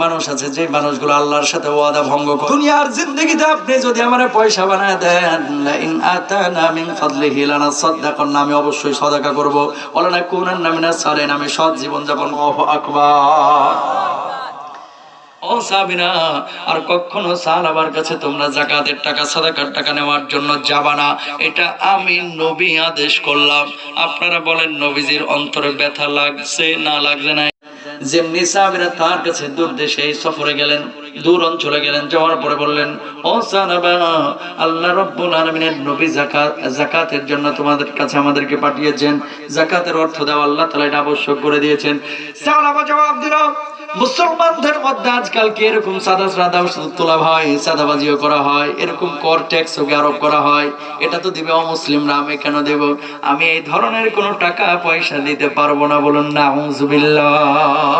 মানুষ আল্লাহর সাথে ওয়াদা আপনি যদি আমারে পয়সা বানায় দেন আমি অবশ্যই সদাকা করব। ওয়ালানা কুনান্না মিনাস সালিহিন, আমি সৎ জীবন যাপন আল্লাহু ও না। আর কখনো সাহাবার কাছে, তোমরা জাকাতের টাকা, সাদাকার টাকা নেওয়ার জন্য যাবা না। এটা আমি নবী আদেশ করলাম। আপনারা বলেন, নবীজির অন্তরে ব্যথা লাগছে না লাগছে না যেমনি সাহাবিরা তার কাছে দূর দেশে সফরে গেলেন, দূর অঞ্চলে গেলেন, যাওয়ার পরে বললেন, ও আল্লাহ রব্বুল আলামিনের নবী যাকাতের জন্য তোমাদের কাছে আমাদেরকে পাঠিয়েছেন। যাকাতের অর্থ দেওয়া আল্লাহ তাআলা এটা আবশ্যক করে দিয়েছেন। জবাব দিল, মুসলমানদের মধ্যে আজকাল কি এরকম সাদা সাদা তোলা হয়, সাদাবাজিও করা হয়, এরকম কর ট্যাক্স ওকে আরোপ করা হয়? এটা তো দিবে অমুসলিমরা, আমি কেন দেব? আমি এই ধরনের কোনো টাকা পয়সা দিতে পারব না বলুন না আউযুবিল্লাহ